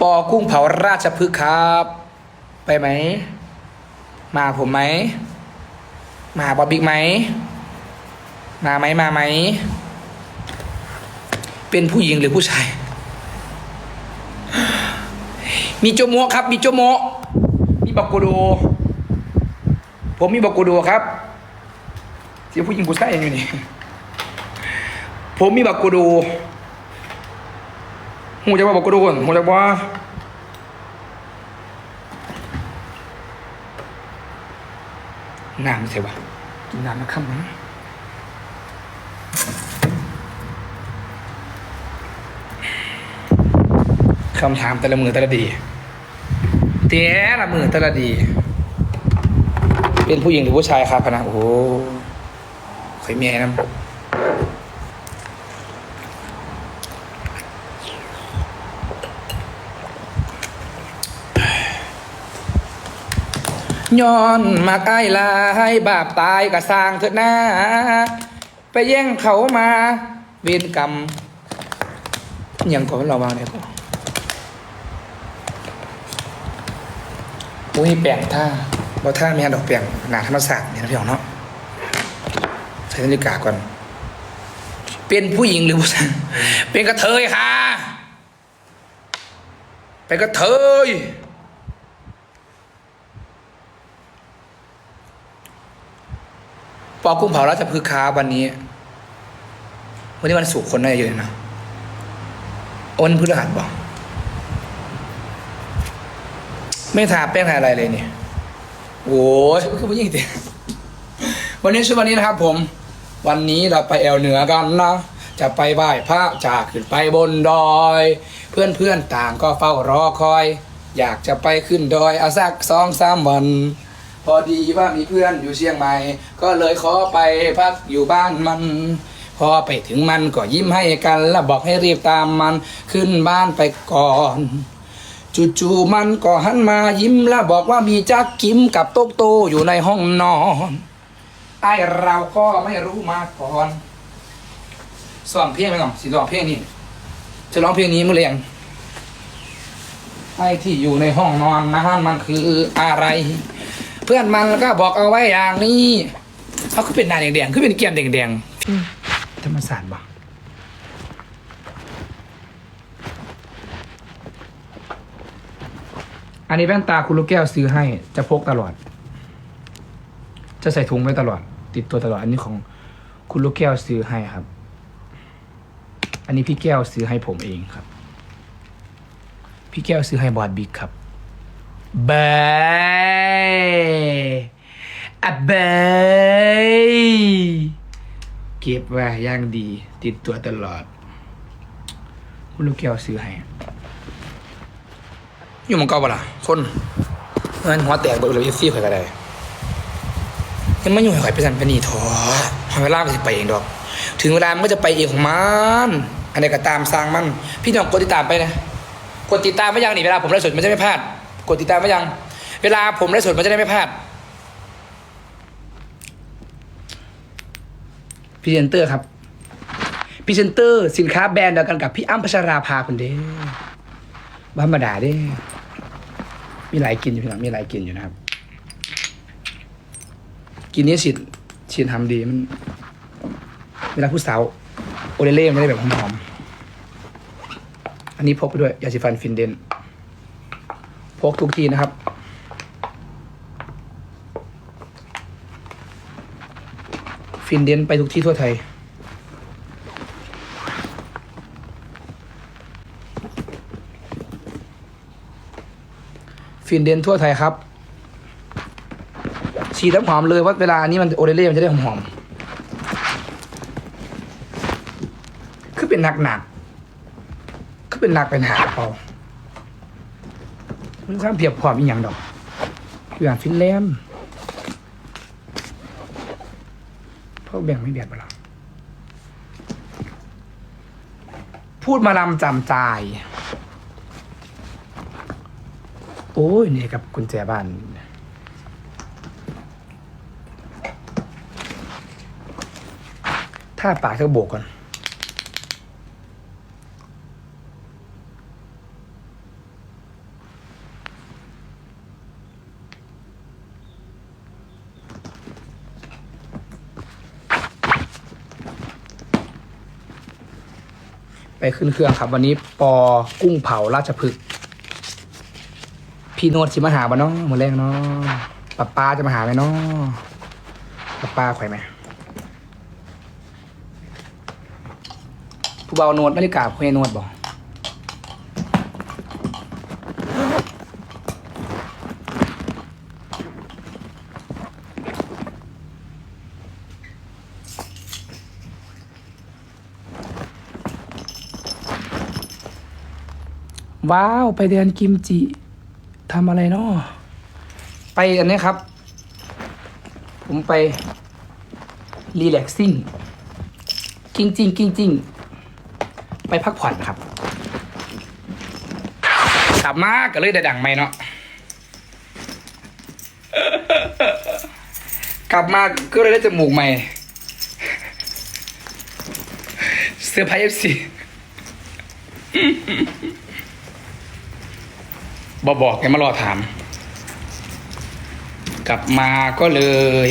ปอกุ้งเผาราชพฤกษ์ครับ ไปไหม มาผมไหม มาบอบิ๊กไหม มาไหมมาไหม เป็นผู้หญิงหรือผู้ชาย มีโจโมะครับ มีโจโมะมีบักกูโด ผมมีบักกูโดครับเสียผู้หญิงผู้ชายอยู่นี่ ผมมีบักกูโด หูจะว่าบักกูโดก่อนหูจะว่าน้ำใช่ปะกินน้ำนะคำนะคำถามแต่ละมือแต่ละดีแต่ละมือแต่ละดี เป็นผู้หญิงหรือผู้ชายครับพนะโอ้โหเคยเมียนะ ย้อนมาใกล้ลายบาปตายก็สร้างเถิดหน้า ไปแย่งเขามาเวรกรรมอย่างก่อนเรามางเนี่ยก็มุ้ยแปลงท่าบ่ท่ามีอันดอกแปลงหนาธรรมศาสตร์เนี่ยนะพี่น้องเนาะใส่นาฬิกาก่อน เป็นผู้หญิงหรือผู้ชายเป็นกระเทยค่ะ เป็นกระเทย ปอกุ้งเผาราชพฤกษ์ค้าวันนี้ วันนี้วันศุกร์คนน่าจะเยอะนะวันพฤหัสบอกไม่ทาแป้งทาอะไรเลยเนี่ยโอ้ยคือผู้หญิงเต็วันนี้ชุดวันนี้นะครับผม วันนี้เราไปแอวเหนือกันนะ จะไปไหว้พระจากขึ้นไปบนดอย เพื่อนเพื่อนต่างก็เฝ้ารอคอย อยากจะไปขึ้นดอยอาสักสองสามวัน พอดีว่ามีเพื่อนอยู่เชียงใหม่ ก็เลยขอไปพักอยู่บ้านมัน พอไปถึงมันก็ยิ้มให้กัน แล้วบอกให้รีบตามมันขึ้นบ้านไปก่อนจู่ๆมันก็หันมายิ้มแล้วบอกว่ามีจักกิมกับโต๊ะโตอยู่ในห้องนอน ไอเราก็ไม่รู้มาก่อนซ้อมเพลงไหมก่อนสิร้องเพลงนี้จะร้องเพลงนี้เมื่อไหร่ยังไอที่อยู่ในห้องนอนนะมันคืออะไร พื่อนมันก็บอกเอาไว้อย่างนี้เขาคือเป็นหนาแดงๆคือเป็นเกียมแดงๆธรรมศาสตร์บ่อันนี้แว่นตาคุณลูกแก้วซื้อให้จะพกตลอด จะใส่ถุงไว้ตลอด ติดตัวตลอด อันนี้ของคุณลูกแก้วซื้อให้ครับ อันนี้พี่แก้วซื้อให้ผมเองครับ พี่แก้วซื้อให้บอดบิ๊กครับ เบยอะเบยเก็บไว้ย่างดี ติดตัวตลอด คุณลูกแก้วซื้อให้ อยู่มังก่าปะล่ะ คนเงินหัวแตกบิดเลยซี่ข่อยก็ได้ยังไม่อยู่ให้ข่อยไปสันไปนี่ทอหาเวลาก็จะไปเองดอก ถึงเวลามันก็จะไปเองของมันอันใดก็ตามสร้างมันพี่น้องกดติดตามไปนะกดติดตามไว้ยังหนีเวลาผมไลฟ์สดมันจะไม่พลาด กดติดตามไว้ยัง เวลาผมไลฟ์สดมันจะได้ไม่พลาด พรีเซนเตอร์ครับ พรีเซนเตอร์ สินค้าแบรนด์เดียวกันกับพี่อ้ำพัชราภาคนเด้บ้าธรรมดาเด้ มีหลายกลินอยู่พี่น้องมีหลายกลินอยู่นะครับ กินนี้ฉีดฉีดทำดีมัน เวลาผู้สาวโอเลเล่มันไม่ได้แบบหอมๆอันนี้พกไปด้วยยาสีฟันฟินเดน พกทุกทีนะครับ ฟินเดนไปทุกที่ทั่วไทย ฟินเดนทั่วไทยครับ ฉีดน้ำหอมเลยว่าเวลานี้มันโอเดเล่มันจะได้หอมๆคือเป็นหนักๆคือเป็นหนักเป็นหาเปล่า มันความเพียบพร้อมอีกอย่างดอกคืออย่างฟินแลนด์พวกแบ่งไม่เบียดไปหรอพูดมาลำจำใจโอ้ยนี่ครับกุญแจบ้านถ้าปากเธอโบกก่อน ไปขึ้นเครื่องครับ วันนี้ปอกุ้งเผาราชพฤกษ์พี่โนดสิมาหาบ้าน้องมือแรกเนาะป้าป้าจะมาหาไหมเนาะป้าป้าข่อยไหมผู้เบาโนดนาฬิกาผู้ใหญ่โนดบอก ว้าวไปเรียนกิมจิทำอะไรเนาะไปอันนี้ครับ ผมไปรีแลกซิ่งจริงจริงจริงจริงไปพักผ่อนครับกลับมาก็เลยได้ดังไหมเนาะกลับมาก็เลยได้จมูกใหม่ เสื้อผ้าเอฟซี บอบอกแกมารอถาม กลับมาก็เลย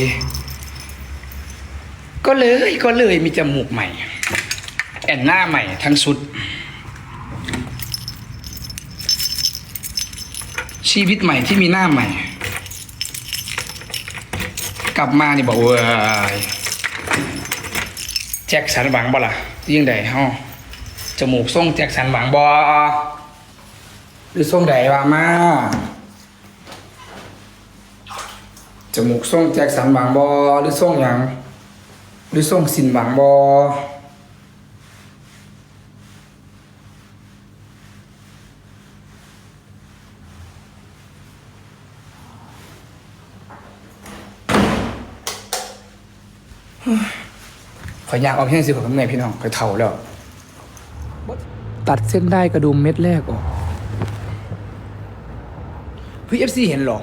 ก็เลยก็เลยมีจมูกใหม่ แอนหน้าใหม่ทั้งชุด ชีวิตใหม่ที่มีหน้าใหม่ กลับมานี่บอกเว้ยแจ็คสันหวังบ่ล่ะยิ่งใดเฮาจมูกทรงแจ็คสันหวังบ่ หรือทรงใดว่ามาจมูกทรงแจ็คสันหวังบ่หรือทรงหยังหรือทรงสินหวังบ่ขอยอยากเอาเพียงสิของแม่พี่น้องขอยเท่าแล้ว ตัดเส้นได้กระดุมเม็ดแรกออก พี่เอฟซีเห็นเหรอ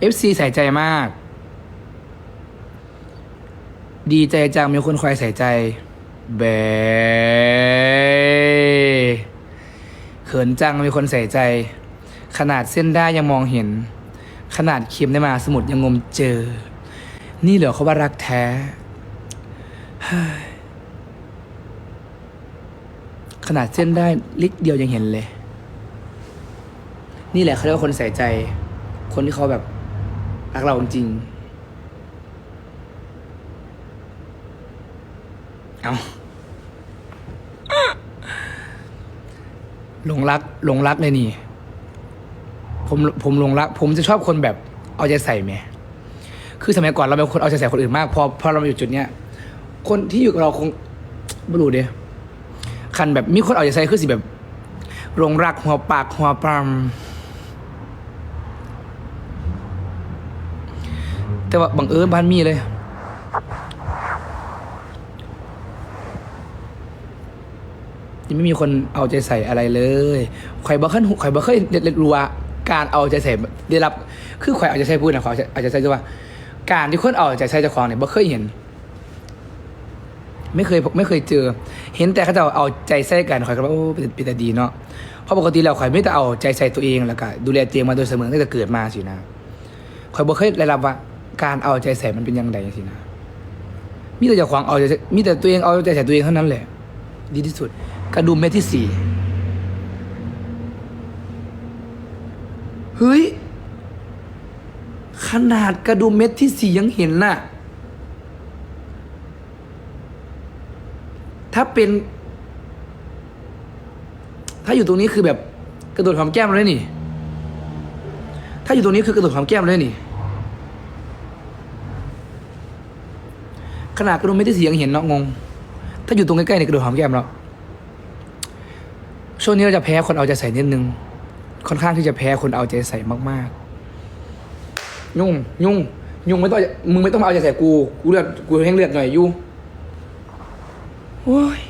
เอฟซีใส่ใจมาก ดีใจจังมีคนคอยใส่ใจแบเขินจังมีคนใส่ใจ ขนาดเส้นได้ยังมองเห็น ขนาดเข็มได้มาสมุดยังงมเจอ นี่เหรอเขาว่ารักแท้ ขนาดเส้นได้ลิกเดียวยังเห็นเลย นี่แหละเขาเรียกว่าคนใส่ใจ คนที่เขาแบบรักเราจริง เอาหลงรักหลงรักเลยนี่ ผมผมหลงรัก ผมจะชอบคนแบบเอาใจใส่ไหมคือสมัยก่อนเราเป็นคนเอาใจใส่คนอื่นมาก พอพอเรามาอยู่จุดเนี้ยคนที่อยู่กับเราคงไม่รู้เดียคันแบบมีคนเอาใจใส่คือสิแบบหลงรักหัวปากหัวปามแต่ว่าบังเอิญบ้านมีเลย ยังไม่มีคนเอาใจใส่อะไรเลยข่อยบ่เคยข่อยบ่เคยเรียนรู้ว่า การเอาใจใส่ได้รับคือข่อยเอาใจใส่พูดนะขอเอาใจใส่จะว่า การที่คนเอาใจใส่เจ้าของเนี่ยบ่เคยเห็น ไม่เคยไม่เคยเจอ เห็นแต่เขาจะเอาใจใส่กันข่อยก็ว่าโอ้เป็นแต่ดีเนาะเพราะปกติแล้วข่อยไม่แต่เอาใจใส่ตัวเองแล้วก็ดูแลตัวเองมาโดยเสมอตั้งแต่เกิดมาสินะข่อยบ่เคยได้รับว่า การเอาใจใส่มันเป็นยังไงสินะมีแต่เจ้าของเอาใจใส่มีแต่ตัวเองเอาใจใส่ตัวเองเท่านั้นแหละ ดีที่สุด กระดุมเม็ดที่สี่ เฮ้ย ขนาดกระดุมเม็ดที่สี่ยังเห็นน่ะ ถ้าเป็น ถ้าอยู่ตรงนี้คือแบบกระโดดหอมแก้มเลยนี่ ถ้าอยู่ตรงนี้คือกระโดดหอมแก้มเลยนี่ ขนาดกระดุมเม็ดที่สี่ยังเห็นเนาะงง ถ้าอยู่ตรงใกล้ๆเนี่ยกระโดดหอมแก้มแล้วช่วงนี้เราจะแพ้คนเอาใจใส่นิดนึง ค่อนข้างที่จะแพ้คนเอาใจใส่มากๆ ยุ่ง ยุ่ง ยุ่งไม่ต้องมึงไม่ต้องมาเอาใจใส่กู กูเลือดกูแห้งเลือดหน่อยยุ่โอ้ย